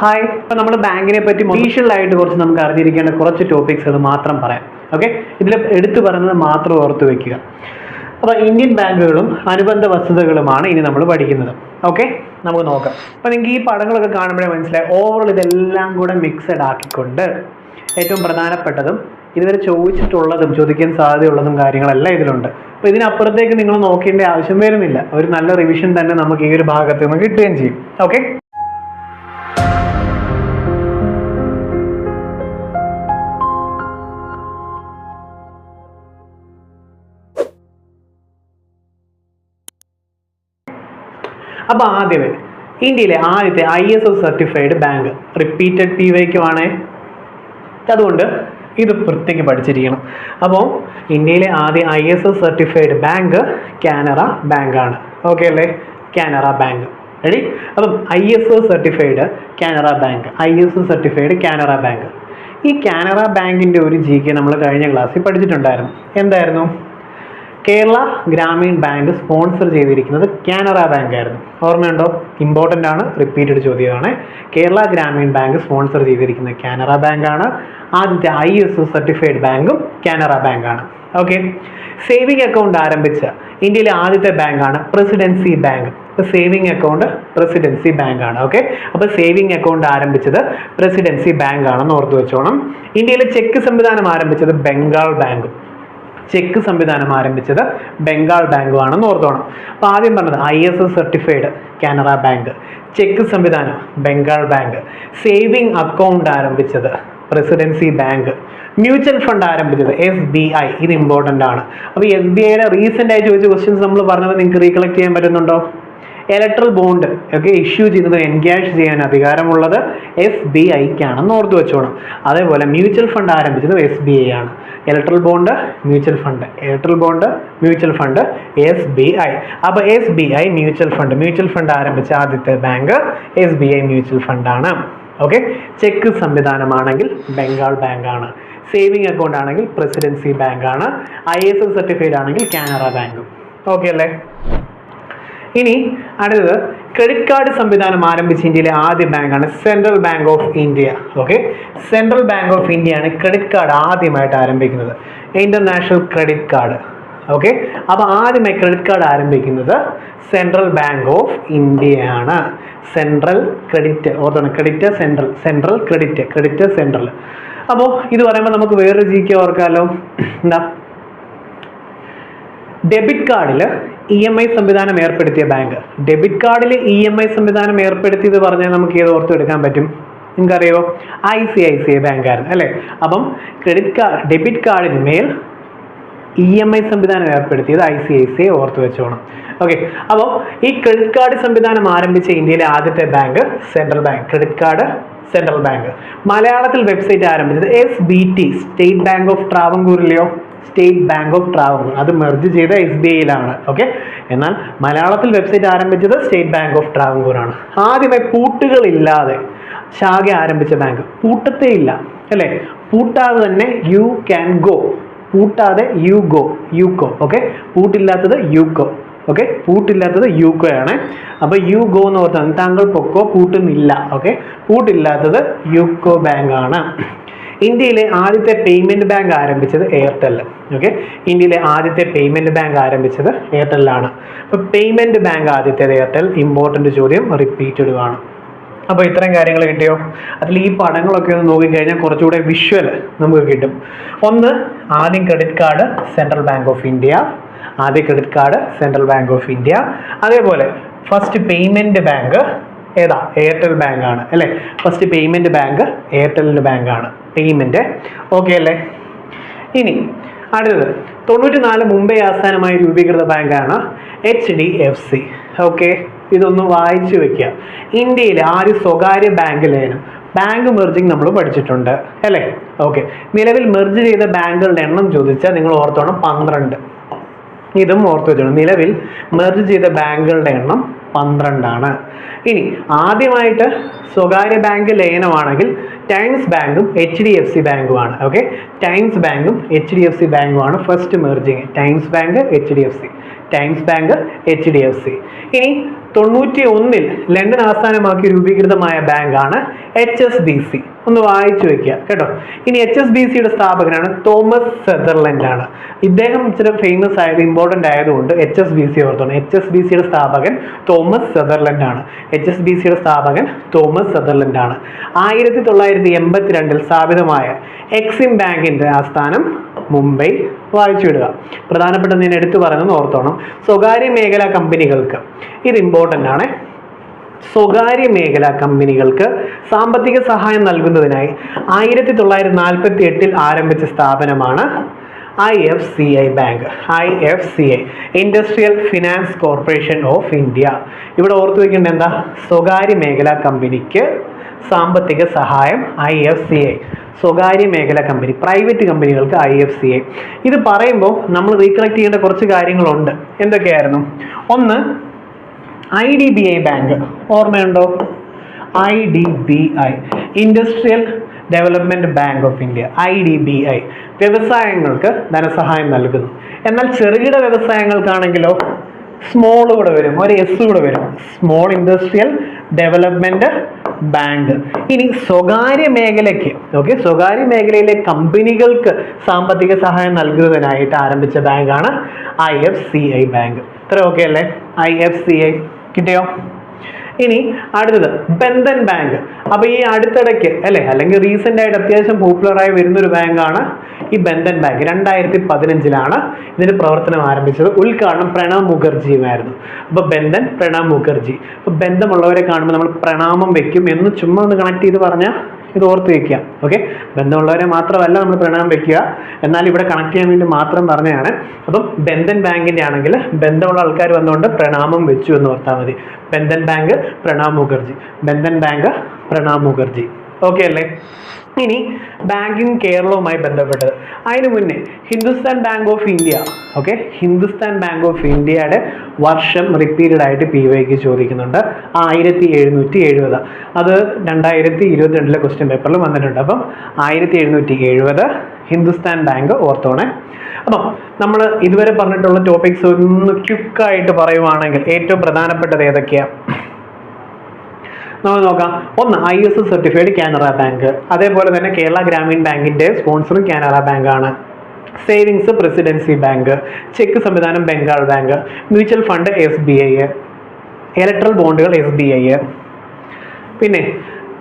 Hi ഇപ്പൊ നമ്മൾ ബാങ്കിനെ പറ്റി ഒഫീഷ്യൽ ആയിട്ട് കുറച്ച് നമുക്ക് അറിഞ്ഞിരിക്കേണ്ട കുറച്ച് ടോപ്പിക്സ് അത് മാത്രം പറയാം. ഓക്കെ ഇതിൽ എടുത്തു പറയുന്നത് മാത്രം ഓർത്ത് വെക്കുക. അപ്പോൾ ഇന്ത്യൻ ബാങ്കുകളും അനുബന്ധ വസ്തുതകളുമാണ് ഇനി നമ്മൾ പഠിക്കുന്നത്. ഓക്കെ നമുക്ക് നോക്കാം. അപ്പോൾ നിങ്ങൾക്ക് ഈ പടങ്ങളൊക്കെ കാണുമ്പോഴേ മനസ്സിലായി. ഓവറോൾ ഇതെല്ലാം കൂടെ മിക്സഡ് ആക്കിക്കൊണ്ട് ഏറ്റവും പ്രധാനപ്പെട്ടതും ഇതുവരെ ചോദിച്ചിട്ടുള്ളതും ചോദിക്കാൻ സാധ്യതയുള്ളതും കാര്യങ്ങളെല്ലാം ഇതിലുണ്ട്. അപ്പോൾ ഇതിനപ്പുറത്തേക്ക് നിങ്ങൾ നോക്കേണ്ട ആവശ്യം വരുന്നില്ല. ഒരു നല്ല റിവിഷൻ തന്നെ നമുക്ക് ഈ ഒരു ഭാഗത്ത് നിന്ന് കിട്ടുകയും ചെയ്യും. ഓക്കെ അപ്പോൾ ആദ്യമേ ഇന്ത്യയിലെ ആദ്യത്തെ I S O certified bank repeated P വൈക്കുമാണ് അതുകൊണ്ട് ഇത് വൃത്തിക്ക് പഠിച്ചിരിക്കണം. അപ്പോൾ ഇന്ത്യയിലെ ആദ്യ I S O certified bank Canara ബാങ്കാണ് ഓക്കെ അല്ലേ? കാനറ ബാങ്ക് റെഡി അപ്പം I S O certified Canara Bank I S O certified Canara Bank ഈ കാനറ ബാങ്കിന്റെ ഒരു ജി കെ നമ്മൾ കഴിഞ്ഞ ക്ലാസ്സിൽ പഠിച്ചിട്ടുണ്ടായിരുന്നു. എന്തായിരുന്നു? കേരള ഗ്രാമീൺ ബാങ്ക് സ്പോൺസർ ചെയ്തിരിക്കുന്നത് കാനറ ബാങ്ക് ആയിരുന്നു. ഓർമ്മയുണ്ടോ? ഇമ്പോർട്ടന്റ് ആണ്. റിപ്പീറ്റഡ് ചോദ്യമാണ്. കേരള ഗ്രാമീൺ ബാങ്ക് സ്പോൺസർ ചെയ്തിരിക്കുന്നത് കാനറ ബാങ്കാണ് ആദ്യത്തെ ഐ എസ് സർട്ടിഫൈഡ് ബാങ്കും കാനറ ബാങ്കാണ് ഓക്കെ സേവിങ് അക്കൗണ്ട് ആരംഭിച്ച ഇന്ത്യയിലെ ആദ്യത്തെ ബാങ്കാണ് Presidency Bank. Saving account Presidency ബാങ്കാണ് ഓക്കെ അപ്പോൾ സേവിങ് അക്കൗണ്ട് ആരംഭിച്ചത് പ്രസിഡൻസി ബാങ്കാണെന്ന് ഓർത്തു വെച്ചോണം. ഇന്ത്യയിലെ ചെക്ക് സംവിധാനം ആരംഭിച്ചത് ബംഗാൾ ബാങ്കും. ചെക്ക് സംവിധാനം ആരംഭിച്ചത് ബംഗാൾ ബാങ്കുമാണെന്ന് ഓർത്തോണം. അപ്പോൾ ആദ്യം പറഞ്ഞത് I S S certified Canara Bank cheque സംവിധാനം ബംഗാൾ ബാങ്ക്. സേവിംഗ് അക്കൗണ്ട് ആരംഭിച്ചത് പ്രസിഡൻസി ബാങ്ക്. മ്യൂച്വൽ ഫണ്ട് ആരംഭിച്ചത് എസ് ബി ഐ ഇത് ഇമ്പോർട്ടന്റ് ആണ്. അപ്പോൾ എസ് ബി ഐയുടെ റീസെന്റ് ആയി ചോദിച്ച ക്വസ്റ്റ്യൻസ് നമ്മൾ പറഞ്ഞത് നിങ്ങൾക്ക് റീകളക്ട് ചെയ്യാൻ പറ്റുന്നുണ്ടോ? ഇലക്ട്രൽ ബോണ്ട് ഒക്കെ ഇഷ്യൂ ചെയ്യുന്നത് എൻഗേജ് ചെയ്യാൻ അധികാരമുള്ളത് എഫ് ബി ഐക്കാണെന്ന് ഓർത്ത് വെച്ചോണം. അതേപോലെ മ്യൂച്വൽ ഫണ്ട് ആരംഭിച്ചത് എസ് ബി ഐ ആണ്. Electoral bond mutual fund electoral bond mutual fund S B I അപ്പോൾ S B I mutual fund mutual fund ആരംഭിച്ച ആദ്യത്തെ bank S B I mutual ഫണ്ടാണ് okay cheque സംവിധാനമാണെങ്കിൽ ബംഗാൾ ബാങ്കാണ് സേവിങ് അക്കൗണ്ട് ആണെങ്കിൽ presidency ബാങ്കാണ് I S S certified ആണെങ്കിൽ കാനറ ബാങ്കും okay അല്ലേ? ഇനി അടുത്തത് ക്രെഡിറ്റ് കാർഡ് സംവിധാനം ആരംഭിച്ച ഇന്ത്യയിലെ ആദ്യ ബാങ്കാണ് Central Bank of India okay Central Bank of ഇന്ത്യയാണ് ക്രെഡിറ്റ് കാർഡ് ആദ്യമായിട്ട് ആരംഭിക്കുന്നത്. ഇന്റർനാഷണൽ ക്രെഡിറ്റ് കാർഡ് ഓക്കെ അപ്പോൾ ആദ്യമായി ക്രെഡിറ്റ് കാർഡ് ആരംഭിക്കുന്നത് സെൻട്രൽ ബാങ്ക് ഓഫ് ഇന്ത്യയാണ് central credit ഓർത്തണം credit central central credit credit central അപ്പോൾ ഇത് പറയുമ്പോൾ നമുക്ക് വേറൊരു ജി കെ ഓർക്കാമല്ലോ എന്താ? ഡെബിറ്റ് കാർഡിൽ ഇ എം ഐ സംവിധാനം ഏർപ്പെടുത്തിയ ബാങ്ക്. ഡെബിറ്റ് കാർഡിൽ ഇ എം ഐ സംവിധാനം ഏർപ്പെടുത്തിയത് പറഞ്ഞാൽ നമുക്ക് ഏത് ഓർത്തെടുക്കാൻ പറ്റും? നിങ്ങൾക്കറിയോ? I C I C I bank ആയിരുന്നു അല്ലേ? അപ്പം ക്രെഡിറ്റ് കാർഡ് ഡെബിറ്റ് കാർഡിന് മേൽ ഇ എം ഐ സംവിധാനം ഏർപ്പെടുത്തിയത് I C I C I ഓർത്ത് വെച്ചോണം. ഓക്കെ അപ്പോൾ ഈ ക്രെഡിറ്റ് കാർഡ് സംവിധാനം ആരംഭിച്ച ഇന്ത്യയിലെ ആദ്യത്തെ bank Central Bank credit card Central Bank മലയാളത്തിൽ വെബ്സൈറ്റ് ആരംഭിച്ചത് S B T State Bank of ട്രാവൻകൂറിലെയോ state bank of Travancore അത് മെർജ് ചെയ്ത എസ് ബി ഐയിലാണ് ഓക്കെ എന്നാൽ മലയാളത്തിൽ വെബ്സൈറ്റ് ആരംഭിച്ചത് സ്റ്റേറ്റ് ബാങ്ക് ഓഫ് ട്രാവൻകൂർ ആണ് ആദ്യമേ പൂട്ടുകളില്ലാതെ ശാഖ ആരംഭിച്ച ബാങ്ക് പൂട്ടത്തേ ഇല്ല. അല്ലേ? പൂട്ടാതെ തന്നെ യു ക്യാൻ ഗോ പൂട്ടാതെ യു ഗോ യുക്കോ ഓക്കെ പൂട്ടില്ലാത്തത് യുക്കോ ഓക്കെ പൂട്ടില്ലാത്തത് യുക്കോ ആണ്. അപ്പോൾ യു ഗോ എന്ന് പറഞ്ഞാൽ താങ്കൾ പൊക്കോ? പൂട്ടുന്നില്ല. ഓക്കെ പൂട്ടില്ലാത്തത് യുക്കോ ബാങ്ക് ആണ്. ഇന്ത്യയിലെ ആദ്യത്തെ പേയ്മെന്റ് ബാങ്ക് ആരംഭിച്ചത് എയർടെൽ ഓക്കെ ഇന്ത്യയിലെ ആദ്യത്തെ പേയ്മെന്റ് ബാങ്ക് ആരംഭിച്ചത് എയർടെല്ലാണ് അപ്പോൾ പേയ്മെന്റ് ബാങ്ക് ആദ്യത്തേത് എയർടെൽ ഇമ്പോർട്ടന്റ് ചോദ്യം റിപ്പീറ്റഡ് ആണ്. അപ്പോൾ ഇത്രയും കാര്യങ്ങൾ കിട്ടിയോ? അതിൽ ഈ പടങ്ങളൊക്കെ ഒന്ന് നോക്കിക്കഴിഞ്ഞാൽ കുറച്ചുകൂടെ വിഷ്വൽ നമുക്ക് കിട്ടും. ഒന്ന് ആദ്യം credit card central bank of India ആദ്യ credit card central bank of India അതേപോലെ ഫസ്റ്റ് പേയ്മെന്റ് ബാങ്ക് ഏതാ? എയർടെൽ ബാങ്ക് ആണ് അല്ലേ? ഫസ്റ്റ് പേയ്മെന്റ് ബാങ്ക് എയർടെലിന്റെ ബാങ്കാണ് പേയ്മെന്റ് ഓക്കെ അല്ലേ? ഇനി അടുത്തത്. തൊണ്ണൂറ്റി നാല് മുംബൈ ആസ്ഥാനമായി രൂപീകൃത ബാങ്കാണ് H D F C okay ഇതൊന്ന് വായിച്ചു വെക്കുക ഇന്ത്യയിലെ ആദ്യ സ്വകാര്യ ബാങ്ക് ബാങ്ക് മെർജിങ് നമ്മൾ പഠിച്ചിട്ടുണ്ട്. അല്ലേ? ഓക്കെ നിലവിൽ മെർജ് ചെയ്ത ബാങ്കുകളുടെ എണ്ണം ചോദിച്ചാൽ നിങ്ങൾ ഓർത്തോണം പന്ത്രണ്ട്. ഇതും ഓർത്തു വെച്ചോണം. നിലവിൽ മെർജ് ചെയ്ത ബാങ്കുകളുടെ എണ്ണം പന്ത്രണ്ടാണ്. ഇനി ആദ്യമായിട്ട് സ്വകാര്യ ബാങ്ക് ലയനമാണെങ്കിൽ ടൈംസ് ബാങ്കും എച്ച് ഡി എഫ് സി ബാങ്കുമാണ്. ഓക്കെ ടൈംസ് ബാങ്കും H D F C ബാങ്കുമാണ് first merging Times Bank H D F C. Times Bank H D F C. ഇനി തൊണ്ണൂറ്റി ഒന്നിൽ ലണ്ടൻ ആസ്ഥാനമാക്കി രൂപീകൃതമായ ബാങ്കാണ് എച്ച് എസ് ബി സി. ഒന്ന് വായിച്ചു വെക്കുക കേട്ടോ. ഇനി എച്ച് എസ് ബി സിയുടെ സ്ഥാപകനാണ് തോമസ് സെതർലൻഡ് ആണ് ഇദ്ദേഹം ഇച്ചിരി ഫേമസ് ആയത് ഇമ്പോർട്ടന്റ് ആയതുകൊണ്ട് എച്ച് എസ് ബി സി ഓർത്തോണം. എച്ച് എസ് ബി സിയുടെ സ്ഥാപകൻ തോമസ് സെതർലൻഡ് ആണ് എച്ച് എസ് ബി സിയുടെ സ്ഥാപകൻ തോമസ് സെതർലൻഡ് ആണ് ആയിരത്തി തൊള്ളായിരത്തി എൺപത്തിരണ്ടിൽ സ്ഥാപിതമായ എക്സിം ബാങ്കിന്റെ ആസ്ഥാനം മുംബൈ വായിച്ചു വിടുക പ്രധാനപ്പെട്ട ഞാൻ എടുത്തു പറയുന്നത് ഓർത്തോണം. സ്വകാര്യ മേഖലാ കമ്പനികൾക്ക്. ഇത് ഇമ്പോർട്ടന്റ് ആണ്. സ്വകാര്യ മേഖലാ കമ്പനികൾക്ക് സാമ്പത്തിക സഹായം നൽകുന്നതിനായി ആയിരത്തി തൊള്ളായിരത്തി നാൽപ്പത്തി എട്ടിൽ ആരംഭിച്ച സ്ഥാപനമാണ് I F C I bank. I F C I Industrial Finance Corporation of India ഇവിടെ ഓർത്തു വെക്കേണ്ട എന്താ? സ്വകാര്യ മേഖലാ കമ്പനിക്ക് സാമ്പത്തിക സഹായം ഐ എഫ് സി ഐ. സ്വകാര്യ മേഖലാ കമ്പനി പ്രൈവറ്റ് കമ്പനികൾക്ക് ഐ എഫ് സി എ ഇത് പറയുമ്പോൾ നമ്മൾ റീകളക്ട് ചെയ്യേണ്ട കുറച്ച് കാര്യങ്ങളുണ്ട്. എന്തൊക്കെയായിരുന്നു? ഒന്ന് I D B I bank ഓർമ്മയുണ്ടോ? I D B I Industrial Development Bank of India I D B I വ്യവസായങ്ങൾക്ക് ധനസഹായം നൽകുന്നു. എന്നാൽ ചെറുകിട വ്യവസായങ്ങൾക്കാണെങ്കിലോ? സ്മോൾ കൂടെ വരും. ഒരു എസ് കൂടെ വരും. സ്മോൾ ഇൻഡസ്ട്രിയൽ ഡെവലപ്മെന്റ് ബാങ്ക് ഇനി സ്വകാര്യ മേഖലയ്ക്ക്. ഓക്കെ സ്വകാര്യ മേഖലയിലെ കമ്പനികൾക്ക് സാമ്പത്തിക സഹായം നൽകുന്നതിനായിട്ട് ആരംഭിച്ച ബാങ്കാണ് I F C I bank ഇത്ര ഓക്കെ അല്ലേ? ഐ എഫ് സി ഐ കിട്ടിയോ? ഇനി അടുത്തത് ബന്ധൻ ബാങ്ക് അപ്പോൾ ഈ അടുത്തിടയ്ക്ക് അല്ലേ? അല്ലെങ്കിൽ റീസെന്റ് ആയിട്ട് അത്യാവശ്യം പോപ്പുലറായി വരുന്നൊരു ബാങ്കാണ് ഈ ബന്ധൻ ബാങ്ക് രണ്ടായിരത്തി പതിനഞ്ചിലാണ് ഇതിന്റെ പ്രവർത്തനം ആരംഭിച്ചത്. ഉദ്ഘാടനം പ്രണവ് മുഖർജിയുമായിരുന്നു. അപ്പോൾ ബന്ധൻ പ്രണവ് മുഖർജി. അപ്പോൾ ബന്ധമുള്ളവരെ കാണുമ്പോൾ നമ്മൾ പ്രണാമം വെക്കും എന്ന് ചുമ്മാ ഒന്ന് കണക്ട് ചെയ്ത് പറഞ്ഞാൽ ഇത് ഓർത്ത് വെക്കുക. ഓക്കെ ബന്ധമുള്ളവരെ മാത്രമല്ല നമ്മൾ പ്രണാമം വെക്കുക. എന്നാൽ ഇവിടെ കണക്ട് ചെയ്യാൻ വേണ്ടി മാത്രം പറഞ്ഞതാണ്. അപ്പം ബന്ധൻ ബാങ്കിന്റെ ആണെങ്കിൽ ബന്ധമുള്ള ആൾക്കാർ വന്നുകൊണ്ട് പ്രണാമം വെച്ചു എന്ന് ഓർത്താൽ മതി. Bandhan Bank Pranab Mukherjee. Bandhan Bank Pranab Mukherjee. Okay അല്ലേ? ഇനി ബാങ്കിങ് കേരളവുമായി ബന്ധപ്പെട്ടത്. അതിന് മുന്നേ Hindustan Bank of India okay Hindustan Bank of ഇന്ത്യയുടെ വർഷം റിപ്പീറ്റഡ് ആയിട്ട് പി വൈക്ക് ചോദിക്കുന്നുണ്ട്. ആയിരത്തി എഴുന്നൂറ്റി എഴുപത് അത് രണ്ടായിരത്തി ഇരുപത്തിരണ്ടിലെ ക്വസ്റ്റ്യൻ പേപ്പറിൽ വന്നിട്ടുണ്ട്. അപ്പം ആയിരത്തി എഴുന്നൂറ്റി എഴുപത് ഹിന്ദുസ്ഥാൻ ബാങ്ക് ഓർത്തോണേ. അപ്പം നമ്മൾ ഇതുവരെ പറഞ്ഞിട്ടുള്ള ടോപ്പിക്സ് ഒന്ന് ക്യുക്കായിട്ട് പറയുവാണെങ്കിൽ ഏറ്റവും പ്രധാനപ്പെട്ടത് ഏതൊക്കെയാണ് നമുക്ക് നോക്കാം. ഒന്ന് I S certified Canara Bank അതേപോലെ തന്നെ കേരള ഗ്രാമീൺ ബാങ്കിന്റെ സ്പോൺസറും കാനറ ബാങ്കാണ് സേവിങ്സ് പ്രസിഡൻസി ബാങ്ക് ചെക്ക് സംവിധാനം Bengal bank mutual fund S B I electoral ബോണ്ടുകൾ എസ് ബി ഐ പിന്നെ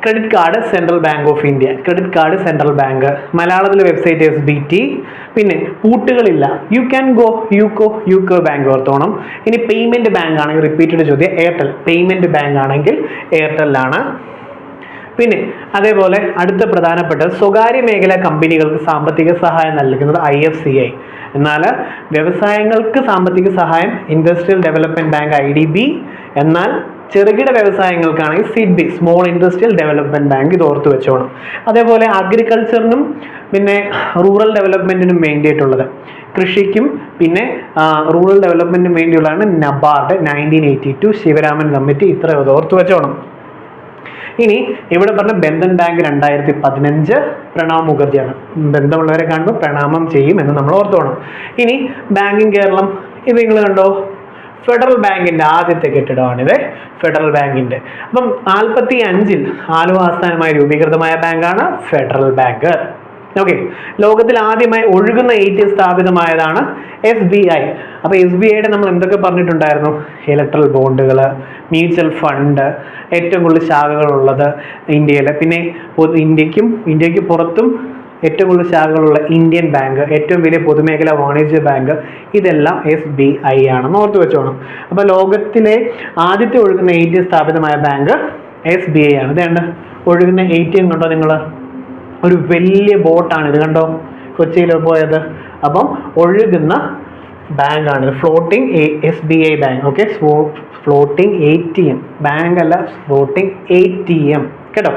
credit card central bank of India credit card central bank മലയാളത്തിലെ വെബ്സൈറ്റ് എസ് ബി ടി പിന്നെ പൂട്ടുകളില്ല. You can go UCO UCO bank ഓർത്തോണം. ഇനി payment bank ആണെങ്കിൽ repeated ചോദ്യം Airtel payment bank ആണെങ്കിൽ എയർടെല്ലാണ് പിന്നെ അതേപോലെ അടുത്ത പ്രധാനപ്പെട്ട സ്വകാര്യ മേഖല കമ്പനികൾക്ക് സാമ്പത്തിക സഹായം നൽകുന്നത് ഐ എഫ് സി ഐ എന്നാൽ വ്യവസായങ്ങൾക്ക് സാമ്പത്തിക സഹായം Industrial Development Bank I D B എന്നാൽ ചെറുകിട വ്യവസായങ്ങൾക്കാണെങ്കിൽ SIDBI Small Industrial Development Bank ഇത് ഓർത്ത് വെച്ചോണം. അതേപോലെ അഗ്രികൾച്ചറിനും പിന്നെ റൂറൽ ഡെവലപ്മെന്റിനും വേണ്ടിയിട്ടുള്ളത്. കൃഷിക്കും പിന്നെ റൂറൽ ഡെവലപ്മെന്റിനും വേണ്ടിയുള്ളതാണ് NABARD nineteen eighty two Sivaraman committee ഇത്ര ഓർത്തു വെച്ചോണം. ഇനി ഇവിടെ പറഞ്ഞ ബന്ധൻ ബാങ്ക് രണ്ടായിരത്തി പതിനഞ്ച് പ്രണാം മുഖർജിയാണ്. ബന്ധമുള്ളവരെ കാണുമ്പോൾ പ്രണാമം ചെയ്യും എന്ന് നമ്മൾ ഓർത്തോണം. ഇനി ബാങ്കിങ് കേരളം ഇത് നിങ്ങൾ കണ്ടോ? ഫെഡറൽ ബാങ്കിന്റെ ആദ്യത്തെ കെട്ടിടമാണിത് ഫെഡറൽ ബാങ്കിന്റെ. അപ്പം നാൽപ്പത്തി അഞ്ചിൽ ആലുവ ആസ്ഥാനമായി രൂപീകൃതമായ ബാങ്കാണ് ഫെഡറൽ ബാങ്ക്. ഓക്കെ. ലോകത്തിൽ ആദ്യമായി ഒഴുകുന്ന എ ടി എം സ്ഥാപിതമായതാണ് എസ് ബി ഐ അപ്പോൾ എസ് ബി ഐയുടെ നമ്മൾ എന്തൊക്കെ പറഞ്ഞിട്ടുണ്ടായിരുന്നു? ഇലക്ട്രൽ ബോണ്ടുകൾ മ്യൂച്വൽ ഫണ്ട് ഏറ്റവും കൂടുതൽ ശാഖകളുള്ളത് ഇന്ത്യയിൽ പിന്നെ ഇന്ത്യക്കും ഇന്ത്യയ്ക്ക് പുറത്തും ഏറ്റവും കൂടുതൽ ശാഖകളുള്ള ഇന്ത്യൻ ബാങ്ക് ഏറ്റവും വലിയ പൊതുമേഖലാ വാണിജ്യ ബാങ്ക് ഇതെല്ലാം എസ് ബി ഐ ആണെന്ന് ഓർത്ത് വെച്ചോണം. അപ്പോൾ ലോകത്തിലെ ആദ്യത്തെ ഒഴുകുന്ന എ ടി എം സ്ഥാപിതമായ ബാങ്ക് എസ് ബി ഐ ആണ്. ഇതേണ്ട ഒഴുകുന്ന എ ടി എം കണ്ടോ നിങ്ങൾ ഒരു വലിയ ബോട്ടാണ് ഇത് കണ്ടോ? കൊച്ചിയിൽ പോയത്. അപ്പം ഒഴുകുന്ന ബാങ്കാണ് floating S B I bank. Okay? Floating A T M. Bank അല്ല ഫ്ലോട്ടിംഗ് എ ടി എം. കേട്ടോ?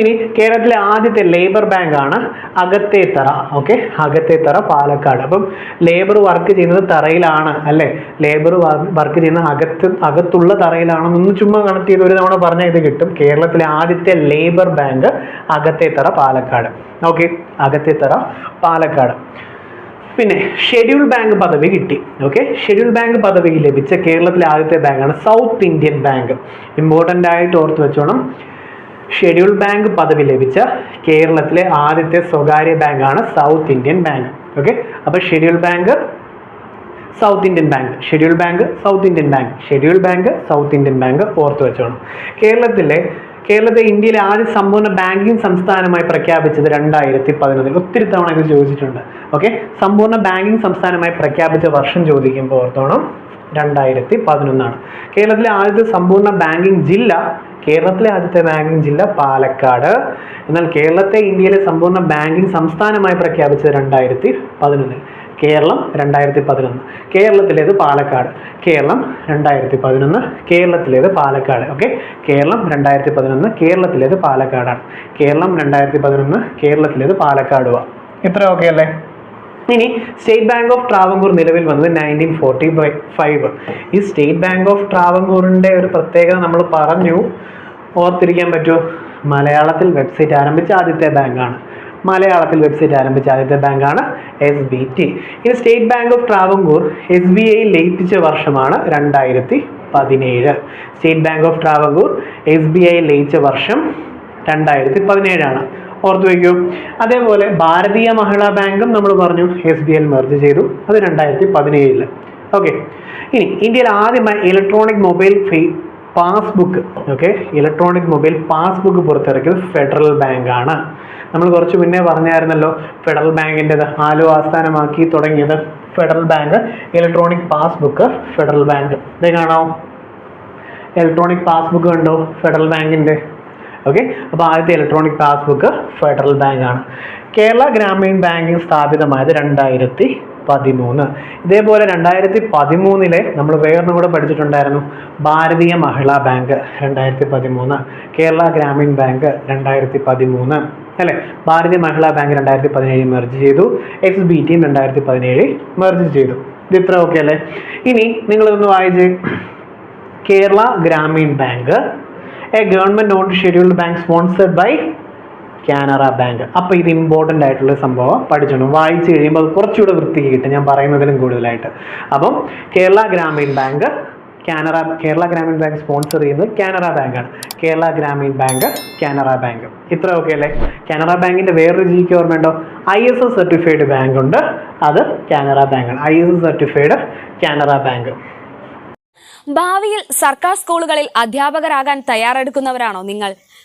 ഇനി കേരളത്തിലെ ആദ്യത്തെ ലേബർ ബാങ്ക് ആണ് അകത്തേത്തറ ഓക്കെ അകത്തേത്തറ പാലക്കാട്. അപ്പം ലേബർ വർക്ക് ചെയ്യുന്നത് തറയിലാണ് അല്ലേ? ലേബർ വർക്ക് ചെയ്യുന്ന അകത്ത് അകത്തുള്ള തറയിലാണെന്നൊന്ന് ചുമ്മാ കണക്ട് ചെയ്ത് ഒരു തവണ പറഞ്ഞാൽ ഇത് കിട്ടും. കേരളത്തിലെ ആദ്യത്തെ labour bank Akathethara Palakkad. Okay Akathethara Palakkad. പിന്നെ ഷെഡ്യൂൾ ബാങ്ക് പദവി കിട്ടി. ഓക്കെ ഷെഡ്യൂൾ ബാങ്ക് പദവി ലഭിച്ച കേരളത്തിലെ ആദ്യത്തെ ബാങ്കാണ് സൗത്ത് ഇന്ത്യൻ ബാങ്ക് ഇമ്പോർട്ടന്റ് ആയിട്ട് ഓർത്ത് വെച്ചോണം. ഷെഡ്യൂൾ ബാങ്ക് പദവി ലഭിച്ച കേരളത്തിലെ ആദ്യത്തെ സ്വകാര്യ ബാങ്കാണ് സൗത്ത് ഇന്ത്യൻ ബാങ്ക്. ഓക്കെ അപ്പോൾ schedule bank South Indian Bank schedule bank South Indian Bank schedule bank South Indian Bank ഓർത്ത് വെച്ചോണം. കേരളത്തിലെ കേരളത്തെ ഇന്ത്യയിലെ ആദ്യ സമ്പൂർണ ബാങ്കിങ് സംസ്ഥാനമായി പ്രഖ്യാപിച്ചത് രണ്ടായിരത്തി പതിനൊന്നിൽ ഒത്തിരി തവണ ഇത് ചോദിച്ചിട്ടുണ്ട്. ഓക്കെ സമ്പൂർണ ബാങ്കിങ് സംസ്ഥാനമായി പ്രഖ്യാപിച്ച വർഷം ചോദിക്കുമ്പോൾ ഓർത്തോണം. രണ്ടായിരത്തി പതിനൊന്നാണ് കേരളത്തിലെ ആദ്യത്തെ സമ്പൂർണ ബാങ്കിങ് ജില്ല കേരളത്തിലെ ആദ്യത്തെ ബാങ്കിങ് ജില്ല പാലക്കാട്. എന്നാൽ കേരളത്തെ ഇന്ത്യയിലെ സമ്പൂർണ ബാങ്കിങ് സംസ്ഥാനമായി പ്രഖ്യാപിച്ചത് രണ്ടായിരത്തി പതിനൊന്നിൽ കേരളം രണ്ടായിരത്തി പതിനൊന്ന് കേരളത്തിലേത് പാലക്കാട്. കേരളം രണ്ടായിരത്തി പതിനൊന്ന് കേരളത്തിലേത് പാലക്കാട്. ഓക്കെ കേരളം രണ്ടായിരത്തി പതിനൊന്ന് കേരളത്തിലേത് പാലക്കാടാണ്. കേരളം രണ്ടായിരത്തി പതിനൊന്ന് കേരളത്തിലേത് പാലക്കാടുവാ. ഇത്ര ഓക്കെ അല്ലേ? ഇനി സ്റ്റേറ്റ് ബാങ്ക് ഓഫ് ട്രാവൻകൂർ നിലവിൽ വന്നത് നയന്റീൻ ഫോർട്ടി ഫൈവ് ഈ സ്റ്റേറ്റ് ബാങ്ക് ഓഫ് ട്രാവൻകൂറിന്റെ ഒരു പ്രത്യേകത നമ്മൾ പറഞ്ഞു. ഓർത്തിരിക്കാൻ പറ്റുമോ? മലയാളത്തിൽ വെബ്സൈറ്റ് ആരംഭിച്ച ആദ്യത്തെ ബാങ്കാണ് മലയാളത്തിൽ വെബ്സൈറ്റ് ആരംഭിച്ച ആദ്യത്തെ ബാങ്കാണ് എസ് ബി ടി ഇനി State Bank of Travancore S B I ലയിപ്പിച്ച വർഷമാണ് രണ്ടായിരത്തി പതിനേഴ് State Bank of Travancore S B I ലയിച്ച വർഷം രണ്ടായിരത്തി പതിനേഴാണ് ഓർത്തു വയ്ക്കൂ. അതേപോലെ ഭാരതീയ മഹിളാ ബാങ്കും നമ്മൾ പറഞ്ഞു എസ് ബി ഐ മെർജ് ചെയ്തു. അത് രണ്ടായിരത്തി പതിനേഴിൽ ഓക്കെ ഇനി ഇന്ത്യയിൽ ആദ്യമായി electronic mobile passbook okay electronic mobile passbook പുറത്തിറക്കിയത് ഫെഡറൽ ബാങ്കാണ് നമ്മൾ കുറച്ച് മുന്നേ പറഞ്ഞായിരുന്നല്ലോ ഫെഡറൽ ബാങ്കിന്റെത് ആലോ ആസ്ഥാനമാക്കി തുടങ്ങിയത്. Federal Bank electronic passbook Federal Bank ഇത് കാണാമോ ഇലക്ട്രോണിക് പാസ്ബുക്ക് കണ്ടോ? ഫെഡറൽ ബാങ്കിന്റെ ഓക്കെ അപ്പോൾ ആദ്യത്തെ ഇലക്ട്രോണിക് പാസ്ബുക്ക് ഫെഡറൽ ബാങ്കാണ് കേരള ഗ്രാമീൺ ബാങ്കിങ് സ്ഥാപിതമായത് രണ്ടായിരത്തി പതിമൂന്ന്. ഇതേപോലെ രണ്ടായിരത്തി പതിമൂന്നിലെ നമ്മൾ വേറൊന്നും കൂടെ പഠിച്ചിട്ടുണ്ടായിരുന്നു. ഭാരതീയ മഹിളാ ബാങ്ക് രണ്ടായിരത്തി പതിമൂന്ന്. കേരള ഗ്രാമീൺ ബാങ്ക് രണ്ടായിരത്തി പതിമൂന്ന്. അല്ലേ? ഭാരതീയ മഹിളാ ബാങ്ക് രണ്ടായിരത്തി പതിനേഴ് മെർജ് ചെയ്തു. എസ് ബി ടിയും രണ്ടായിരത്തി പതിനേഴ് മെർജ് ചെയ്തു. ഇത് ഇത്ര ഓക്കെ അല്ലേ? ഇനി നിങ്ങളിതൊന്ന് വായിച്ച്. Kerala Gramin Bank a government non scheduled bank sponsored by Canara Bank. അപ്പോൾ ഇത് ഇമ്പോർട്ടന്റ് ആയിട്ടുള്ള സംഭവം പഠിച്ചോണം. വായിച്ചു കഴിയുമ്പോൾ അത് കുറച്ചുകൂടെ വൃത്തിക്ക് കിട്ടും ഞാൻ പറയുന്നതിലും കൂടുതലായിട്ട്. അപ്പം Kerala Gramin Bank Canara Kerala Gramin Bank sponsor ചെയ്യുന്നത് കാനറ ബാങ്കാണ് കേരള ഗ്രാമീൺ ബാങ്ക് കാനറ ബാങ്ക് ഇത്ര ഓക്കെ അല്ലേ? കാനറ ബാങ്കിന്റെ വേറൊരു ജിക്ക് ഓർമ്മയുണ്ടോ I S S certified bank ഉണ്ട്. അത് കാനറ ബാങ്കാണ് I S S certified Canara Bank ഭാവിയിൽ സർക്കാർ സ്കൂളുകളിൽ അധ്യാപകരാകാൻ തയ്യാറെടുക്കുന്നവരാണോ നിങ്ങൾ?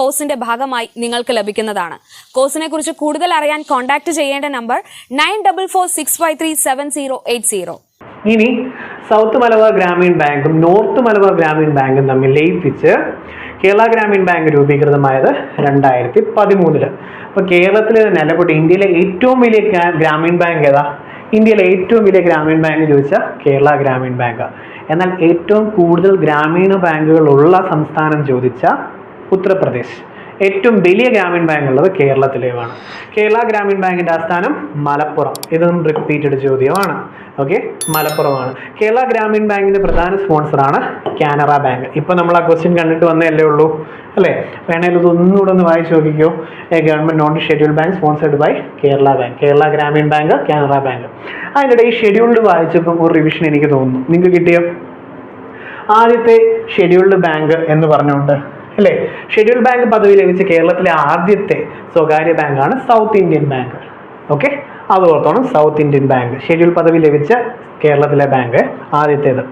കോഴ്സിന്റെ ഭാഗമായി നിങ്ങൾക്ക് ലഭിക്കുന്നതാണ്. കോഴ്സിനെ കുറിച്ച് കൂടുതൽ അറിയാൻ കോൺടാക്ട് ചെയ്യേണ്ട number nine double four six five three seven zero eight zero ഇനി സൗത്ത് മലബാർ ഗ്രാമീൺ ബാങ്കും നോർത്ത് മലബാർ ഗ്രാമീൺ ബാങ്കും തമ്മിൽ ലയിപ്പിച്ച് കേരള ഗ്രാമീൺ ബാങ്ക് രൂപീകൃതമായത് രണ്ടായിരത്തി പതിമൂന്നിൽ അപ്പോൾ കേരളത്തിലെ നിലപെട്ട് ഇന്ത്യയിലെ ഏറ്റവും വലിയ ഗ്രാമീൺ ബാങ്ക് ഏതാ? ഇന്ത്യയിലെ ഏറ്റവും വലിയ ഗ്രാമീൺ ബാങ്ക് ചോദിച്ചാൽ കേരള ഗ്രാമീൺ ബാങ്ക്. എന്നാൽ ഏറ്റവും കൂടുതൽ ഗ്രാമീണ ബാങ്കുകളുള്ള സംസ്ഥാനം ചോദിച്ചാൽ ഉത്തർപ്രദേശ്. ഏറ്റവും വലിയ ഗ്രാമീൺ ബാങ്ക് ഉള്ളത് കേരളത്തിലേതാണ്. കേരള ഗ്രാമീൺ ബാങ്കിന്റെ ആസ്ഥാനം മലപ്പുറം. ഇതും റിപ്പീറ്റഡ് ചോദ്യമാണ്. ഓക്കെ മലപ്പുറമാണ്. കേരള ഗ്രാമീൺ ബാങ്കിന്റെ പ്രധാന സ്പോൺസറാണ് കാനറ ബാങ്ക്. ഇപ്പോൾ നമ്മൾ ആ ക്വസ്റ്റ്യൻ കണ്ടിട്ട് വന്നേ ഉള്ളൂ. അല്ലേ? വേണേൽ ഇതൊന്നുകൂടെ ഒന്ന് വായിച്ച് നോക്കിക്കോ. A government non scheduled bank sponsored by Kerala Bank. Kerala Gramin Bank Canara Bank. അതിനിടെ ഈ ഷെഡ്യൂൾഡ് വായിച്ചപ്പോൾ ഒരു റിവിഷൻ എനിക്ക് തോന്നുന്നു. നിങ്ങൾക്ക് കിട്ടിയോ? ആദ്യത്തെ ഷെഡ്യൂൾഡ് ബാങ്ക് എന്ന് പറഞ്ഞുകൊണ്ട്. അല്ലേ? ഷെഡ്യൂൾഡ് ബാങ്ക് പദവി ലഭിച്ച കേരളത്തിലെ ആദ്യത്തെ സ്വകാര്യ ബാങ്കാണ് സൗത്ത് ഇന്ത്യൻ ബാങ്ക് ഓക്കെ അത് സൗത്ത് ഇന്ത്യൻ ബാങ്ക് ഷെഡ്യൂൾ പദവി ലഭിച്ച കേരളത്തിലെ ബാങ്ക് ആദ്യത്തേത്.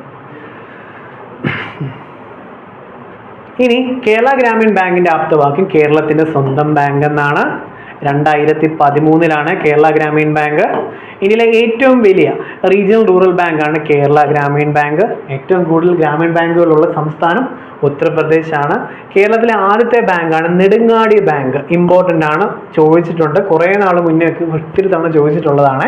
ഇനി കേരള ഗ്രാമീൺ ബാങ്കിന്റെ ആപ്തവാക്യം കേരളത്തിന്റെ സ്വന്തം ബാങ്ക് എന്നാണ്. രണ്ടായിരത്തി പതിമൂന്നിലാണ് കേരള ഗ്രാമീൺ ബാങ്ക്. ഇന്ത്യയിലെ ഏറ്റവും വലിയ റീജിയണൽ റൂറൽ ബാങ്കാണ് കേരള ഗ്രാമീൺ ബാങ്ക്. ഏറ്റവും കൂടുതൽ ഗ്രാമീൺ ബാങ്കുകളുള്ള സംസ്ഥാനം ഉത്തർപ്രദേശാണ്. കേരളത്തിലെ ആദ്യത്തെ ബാങ്കാണ് നെടുങ്ങാടി ബാങ്ക് ഇമ്പോർട്ടന്റ് ആണ് ചോദിച്ചിട്ടുണ്ട്. കുറേ നാൾ മുന്നേ ഒത്തിരി തവണ ചോദിച്ചിട്ടുള്ളതാണ്.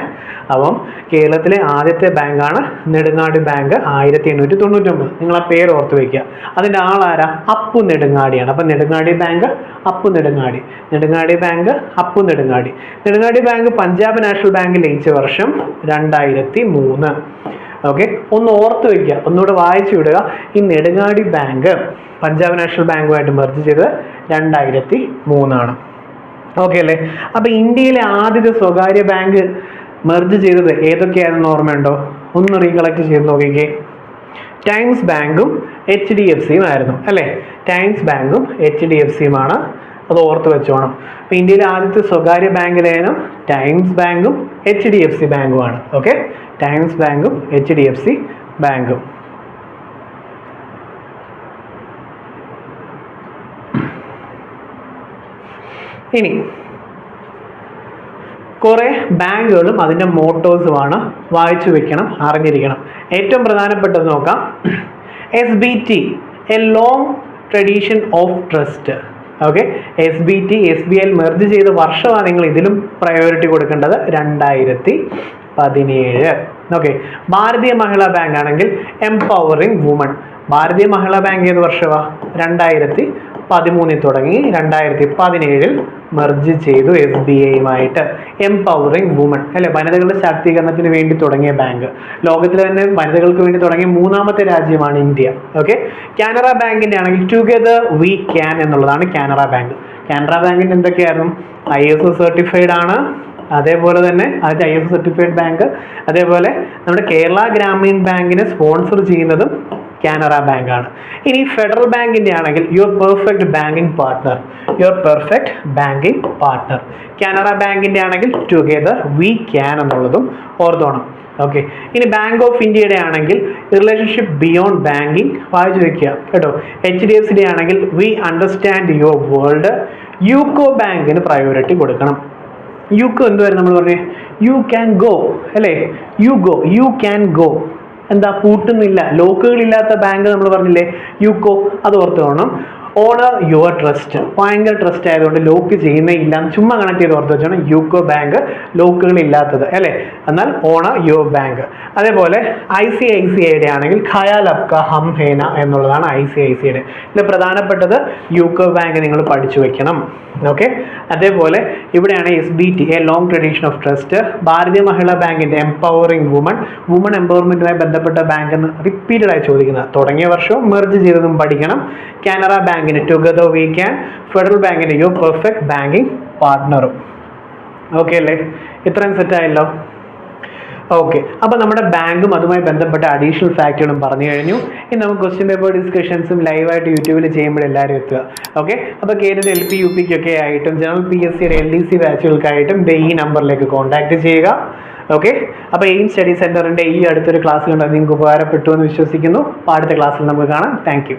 അപ്പം കേരളത്തിലെ ആദ്യത്തെ ബാങ്കാണ് നെടുങ്ങാടി ബാങ്ക് ആയിരത്തി എണ്ണൂറ്റി തൊണ്ണൂറ്റൊമ്പത് നിങ്ങൾ ആ പേര് ഓർത്ത് വയ്ക്കുക അതിന്റെ ആളാരാ? അപ്പു നെടുങ്ങാടിയാണ്. അപ്പം Nedungadi Bank Appu Nedungadi. Nedungadi Bank Appu Nedungadi. Nedungadi Bank Punjab National Bank ലയിച്ച വർഷം രണ്ടായിരത്തി മൂന്ന് ഓക്കെ ഒന്ന് ഓർത്ത് വയ്ക്കുക ഒന്നുകൂടെ വായിച്ചു വിടുക. ഈ നെടുങ്ങാടി ബാങ്ക് പഞ്ചാബ് നാഷണൽ ബാങ്കുമായിട്ട് മെർജ് ചെയ്തത് രണ്ടായിരത്തി മൂന്നാണ് ഓക്കെ അല്ലേ? അപ്പൊ ഇന്ത്യയിലെ ആദ്യത്തെ സ്വകാര്യ ബാങ്ക് മെർജ് ചെയ്തത് ഏതൊക്കെയാണെന്ന് ഓർമ്മയുണ്ടോ? ഒന്ന് റീകളക്ട് ചെയ്ത് നോക്കിക്കേ. ടൈംസ് ബാങ്കും എച്ച് ഡി എഫ് സിയും ആയിരുന്നു. അല്ലേ? ടൈംസ് ബാങ്കും എച്ച് ഡി എഫ് സിയുമാണ് അത് ഓർത്ത് വെച്ചോണം അപ്പോൾ ഇന്ത്യയിലെ ആദ്യത്തെ സ്വകാര്യ ബാങ്ക് ലേനം ടൈംസ് ബാങ്കും എച്ച് ഡി എഫ് സി ബാങ്കുമാണ്. ഓക്കെ? ടൈംസ് ബാങ്കും എച്ച് ഡി എഫ് സി ബാങ്കും. ഇനി കുറേ ബാങ്കുകളും അതിന്റെ മോട്ടോഴ്സുമാണ് വായിച്ചു വെക്കണം അറിഞ്ഞിരിക്കണം. ഏറ്റവും പ്രധാനപ്പെട്ടത് നോക്കാം. S B T a long tradition of trust. Okay S B T S B I merge ചെയ്ത വർഷമാണ് നിങ്ങൾ ഇതിലും പ്രയോറിറ്റി കൊടുക്കേണ്ടത്. രണ്ടായിരത്തി പതിനേഴ് ഓക്കെ ഭാരതീയ മഹിളാ ബാങ്ക് ആണെങ്കിൽ empowering women Bharatiya Mahila bank ഏത് വർഷമാണ് രണ്ടായിരത്തി പതിമൂന്നിൽ തുടങ്ങി രണ്ടായിരത്തി പതിനേഴിൽ മെർജ് ചെയ്തു എസ് ബി ഐയുമായിട്ട് എംപവറിംഗ് വുമൺ അല്ലെ? വനിതകളുടെ ശാക്തീകരണത്തിന് വേണ്ടി തുടങ്ങിയ ബാങ്ക് ലോകത്തിലെ തന്നെ വനിതകൾക്ക് വേണ്ടി തുടങ്ങിയ മൂന്നാമത്തെ രാജ്യമാണ് ഇന്ത്യ. ഓക്കെ കാനറ ബാങ്കിന്റെ ആണെങ്കിൽ ടുഗെദർ വി ക്യാൻ എന്നുള്ളതാണ് കാനറ ബാങ്ക്. കാനറ ബാങ്കിന്റെ എന്തൊക്കെയായിരുന്നു? ഐ എസ് ഒ സർട്ടിഫൈഡ് ആണ്. അതേപോലെ തന്നെ അത് I S O certified bank അതേപോലെ നമ്മുടെ കേരള ഗ്രാമീൺ ബാങ്കിനെ സ്പോൺസർ ചെയ്യുന്നതും കാനറ ബാങ്ക് ആണ് ഇനി ഫെഡറൽ ബാങ്കിന്റെ ആണെങ്കിൽ your perfect banking partner your perfect banking partner Canara ബാങ്കിന്റെ ആണെങ്കിൽ ടുഗെദർ വി ക്യാൻ എന്നുള്ളതും ഓർത്തോണം. ഓക്കെ ഇനി ബാങ്ക് ഓഫ് ഇന്ത്യയുടെ ആണെങ്കിൽ റിലേഷൻഷിപ്പ് ബിയോണ്ട് ബാങ്കിങ് വായിച്ചു വെക്കുക കേട്ടോ. എച്ച് ഡി എഫ് സിയുടെ ആണെങ്കിൽ we understand your world UCO ബാങ്കിന് പ്രയോറിറ്റി കൊടുക്കണം. യുക്കോ എന്തുവായിരുന്നു നമ്മൾ പറഞ്ഞേ? യു ക്യാൻ ഗോ അല്ലേ? You go you can go എന്താ പൂട്ടുന്നില്ല? ലോക്കുകളില്ലാത്ത ബാങ്ക് നമ്മൾ പറഞ്ഞില്ലേ? യുക്കോ അത് ഓർത്ത് വേണം ഓണർ യുവർ ട്രസ്റ്റ് ഭയങ്കര ട്രസ്റ്റ് ആയതുകൊണ്ട് ലോക്ക് ചെയ്യുന്നേ ഇല്ല. ചുമ്മാ കണക്ട് ചെയ്ത് ഓർത്ത് വെച്ചാണ് യൂക്കോ ബാങ്ക് ലോക്കുകൾ ഇല്ലാത്തത് അല്ലേ? എന്നാൽ ഓണർ യുവർ ബാങ്ക്. അതേപോലെ ഐ സി ഐ സി ഐയുടെ ആണെങ്കിൽ ഖയാലബ്ക ഹം ഹേന എന്നുള്ളതാണ് ഐ സി ഐ സിയുടെ ഇതിൽ പ്രധാനപ്പെട്ടത് യൂക്കോ ബാങ്ക് നിങ്ങൾ പഠിച്ചു വെക്കണം. ഓക്കെ? അതേപോലെ ഇവിടെയാണ് S B T a long tradition of trust Bharatiya Mahila ബാങ്കിന്റെ എംപവറിംഗ് വുമൺ വുമൺ എംപവർമെന്റുമായി ബന്ധപ്പെട്ട ബാങ്ക് എന്ന് റിപ്പീറ്റഡായി ചോദിക്കുന്നത്. തുടങ്ങിയ വർഷവും മെർജ് ചെയ്തതും പഠിക്കണം. കാനറ ബാങ്കിന് ടുഗദർ വി ക്യാൻ ഫെഡറൽ ബാങ്കിന്റെ യു പെർഫെക്റ്റ് ബാങ്കിങ് പാർട്ട്ണറും ഓക്കെ അല്ലേ? ഇത്രയും സെറ്റ് ആയല്ലോ. ഓക്കെ അപ്പോൾ നമ്മുടെ ബാങ്കും അതുമായി ബന്ധപ്പെട്ട അഡീഷണൽ ഫാക്റ്റുകളും പറഞ്ഞു കഴിഞ്ഞു. ഇനി നമുക്ക് ക്വസ്റ്റ്യൻ പേപ്പർ ഡിസ്കഷൻസും ലൈവായിട്ട് യൂട്യൂബിൽ ചെയ്യുമ്പോൾ എല്ലാവരും എത്തുക. ഓക്കെ അപ്പോൾ കേരളത്തിൽ എൽ പി യു പിക്കൊക്കെ ആയിട്ടും ജനറൽ പി എസ് സിയുടെ എൽ ഡി സി ബാച്ചുകൾക്കായിട്ടും ദേ ഈ നമ്പറിലേക്ക് കോൺടാക്ട് ചെയ്യുക. ഓക്കെ അപ്പോൾ എയിം സ്റ്റഡി സെന്ററിന്റെ ഈ അടുത്തൊരു ക്ലാസ് നിങ്ങൾക്ക് ഉപകാരപ്പെട്ടു എന്ന് വിശ്വസിക്കുന്നു. അടുത്ത ക്ലാസ്സിൽ നമുക്ക് കാണാം. താങ്ക്